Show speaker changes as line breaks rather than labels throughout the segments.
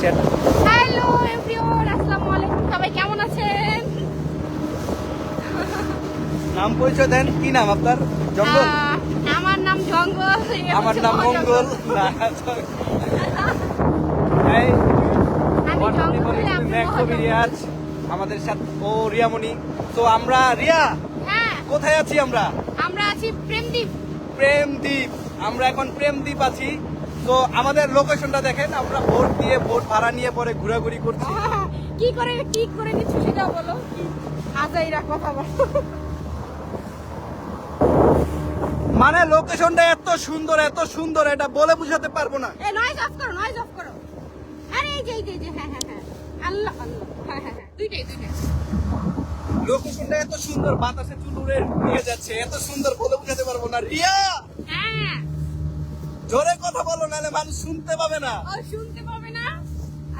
Share
hello everyone আসসালামু আলাইকুম সবাই কেমন আছেন?
নাম পরিচয় দেন কি নাম আপনার? জঙ্গল?
আমার নাম জঙ্গল।
আমার মঙ্গল। না এই আমাদের সাথে। ও রিয়ামণি। তো আমরা রিয়া
হ্যাঁ।
কোথায় আছি আমরা?
আমরা আছি প্রেমদ্বীপ।
প্রেমদ্বীপ। আমরা এখন প্রেমদ্বীপ আছি। তো আমাদের লোকেশনটা দেখেন আমরা ভোট দিয়ে ভোট ভাড়া নিয়ে পরে ঘোরাঘুরি করছি।
কি করে কি করে নিচ্ছ সেটা বলো? আজাইরা কথা বলো।
মানে লোকেশনটা এত সুন্দর এত সুন্দর এটা বলে বুঝাতে পারব না।
এ নয়েজ অফ করো নয়েজ অফ করো। আরে এই যে এই যে, হ্যাঁ হ্যাঁ হ্যাঁ। আল্লাহ আল্লাহ হ্যাঁ হ্যাঁ হ্যাঁ দুইটাই দুইটাই।
লোকেশনটা এত সুন্দর বাতাসে চুলুরে নিয়ে যাচ্ছে এত সুন্দর বলে বুঝাতে পারব না। রিয়া!
হ্যাঁ।
জোরে কথা বলো নাহলে মানুষ শুনতে পাবে না।
শুনতে পাবে না?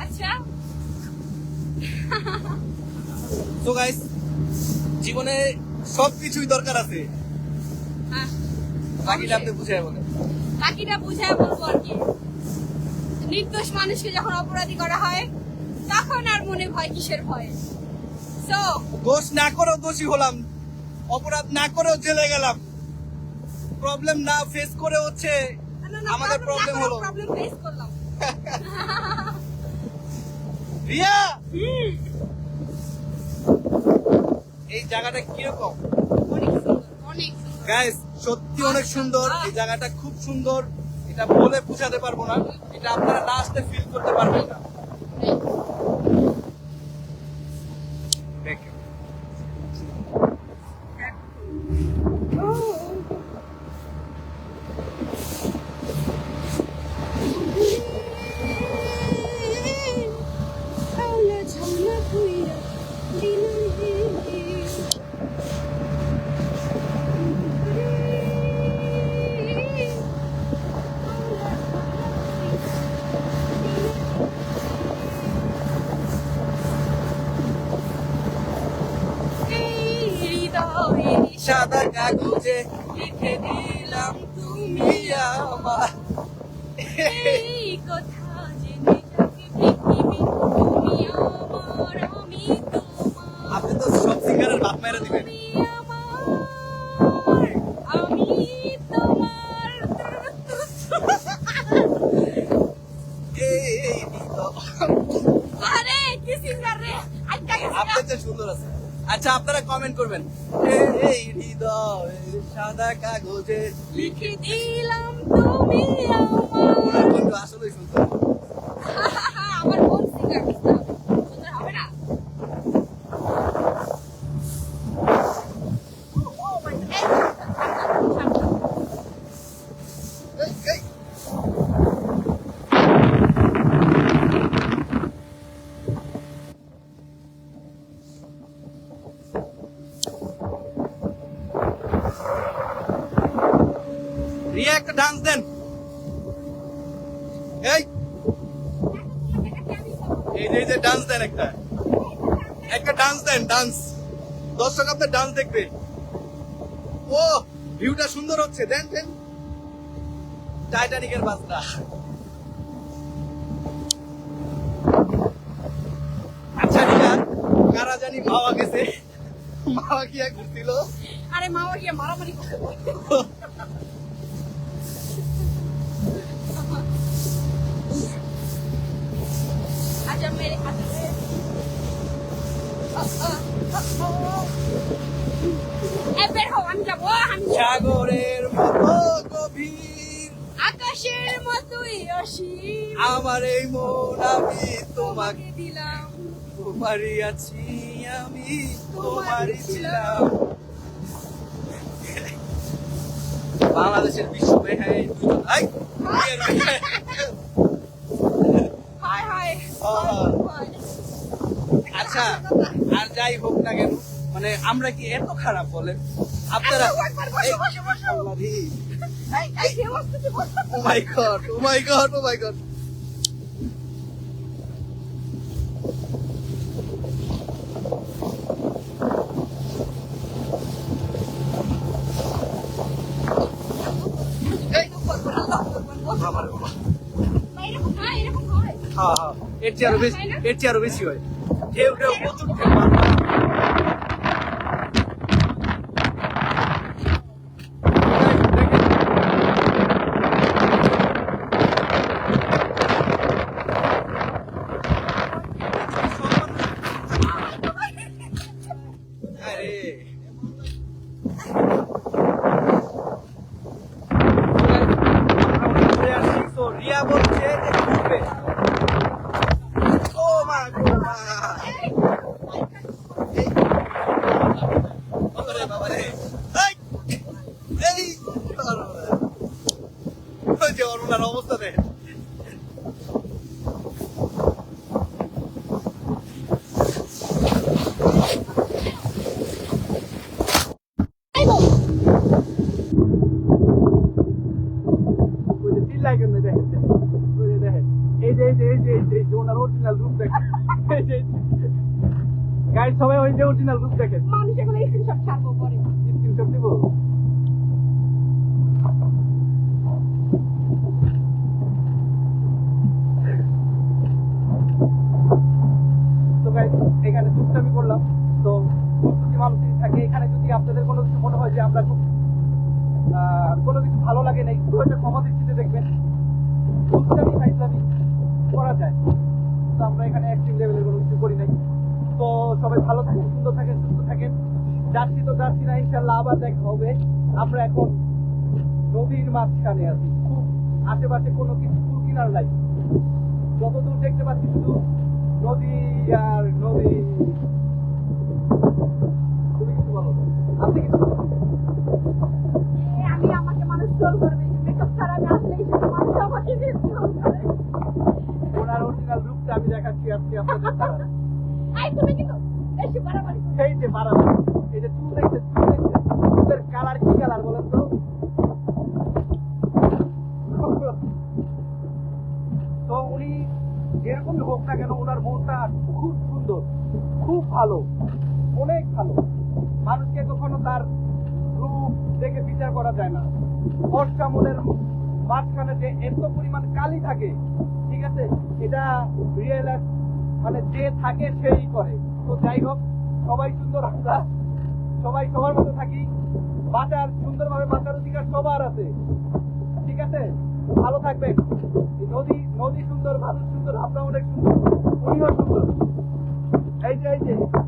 আচ্ছা।
তো গাইস জীবনে সবকিছুই দরকার আছে।
হ্যাঁ
বাকিটা আপনি বুঝাই বলেন।
বাকিটা বুঝায় বলব আর কি। নির্দোষ মানুষকে যখন অপরাধী করা হয় তখন আর মনে ভয় কিসের ভয়? সো
দোষ না করেও দোষী হলাম অপরাধ না করেও জেলে গেলাম। প্রবলেম না ফেস করে হচ্ছে আমাদের প্রবলেম হলো।
প্রবলেম ফেস করলাম।
রিয়া! এই জায়গাটা কীরকম? গাইস সত্যি অনেক সুন্দর। এই জায়গাটা খুব সুন্দর। এটা বলে বুঝাতে পারব না। এটা আপনারা না আসতে ফিল করতে পারবেন না। সাদা কাগজে লিখে দিলাম তুমি আমার
এই কথা জেনে যাকে পৃথিবী তুমি আমার আমি তোমার
আপনি তো সব সিঙ্গারের বাপ মেরে দিবেন
গেছে
আপনার সুন্দর আছে আচ্ছা আপনারা কমেন্ট করবেন। এই, এই হৃদয় সাদা কাগজে
লিখে দিলাম তুমি আমার
কণ্ঠ সুন্দর
আমার কোন সিঙ্গার সুন্দর হবে না Oh my God. এই, সাবধান, সাবধান।
এই, এই। রিয়া একটা ডান্স দেন এই এই যে- ডান্স দেন একটা। একটা ডান্স দেন ডান্স দর্শক আপনার ডান্স দেখবে। ও ভিউটা সুন্দর হচ্ছে। দেন দেন। টাইটানিকের বাসটা। আচ্ছা রিয়া কারা জানি মাওয়া গেছে। মাওয়া এক ঘুরছিল
আরে মামা গিয়ে মারামারি করতে আমি যাব আমি
সাগরের মতো গভীর।
আকাশের মতোই অসীম।
আমার এই মন আমি তোমাকে
দিলাম।
তোমারই আছি আমি তোমারই ছিলাম। বাংলাদেশের বিশ্ব এই দুজন। আচ্ছা আর যাই হোক না কেন মানে আমরা কি এত খারাপ বলেন? আপনারা ও my God oh my God oh my God
হ্যাঁ
হ্যাঁ এর চেয়ে Ah! গাইড সবাই ওই যে অরিজিনাল রূপ দেখেন।
মানুষ এগুলো স্ক্রিনশট ছাড়বো পরে।
স্ক্রিনশট দিব। তো গাইড এখানে দুষ্টামি করলাম। তো যদি মানুষই থাকে। এখানে যদি আপনাদের কোনো কিছু মনে হয় যে আমরা খুব আহ, কোনো কিছু ভালো লাগে নাই তো এটা ক্ষমা দৃষ্টিতে দেখবেন দুষ্টামি ফাইজলামি করা যায় তো আমরা লেভেলের কোনো কিছু করি নাই। তো সবাই ভালো থাকেন সুন্দর থাকেন, সুস্থ থাকেন। যাচ্ছি তো যাচ্ছি না ইনশাল্লাহ আবার দেখা হবে। আমরা এখন নদীর মাঝখানে আছি। খুব আশেপাশে কোনো কিছু কিনার নাই। যতদূর দেখতে পাচ্ছি শুধু নদী আর নদী তুমি কিছু বলো আপনি কিছু বলো
এ, আমি আমাকে মানুষ ট্রোল করবে যে মেকআপ ছাড়া আমি আসলেই শুধু মানুষ আমাকে ট্রোল করে
ওনার অরিজিনাল রূপটা আমি দেখাচ্ছি আজকে আপনাদের দ্বারা অনেক ভালো। মানুষকে কখনো তার রূপ দেখে বিচার করা যায় না। ফর্সা মনের মাঝখানে যে এত পরিমাণ কালি থাকে, ঠিক আছে? এটা রিয়েলাইজ মানে যে থাকে সেই করে। তো যাই হোক, সবাই সুন্দর আমরা। সবাই সবার মতো থাকি। বাঁচার, সুন্দরভাবে বাঁচার অধিকার সবার আছে। ঠিক আছে? ভালো থাকবেন। নদী নদী সুন্দর ভালো সুন্দর আমরা অনেক সুন্দর। পরিবার সুন্দর। এই যে এই যে।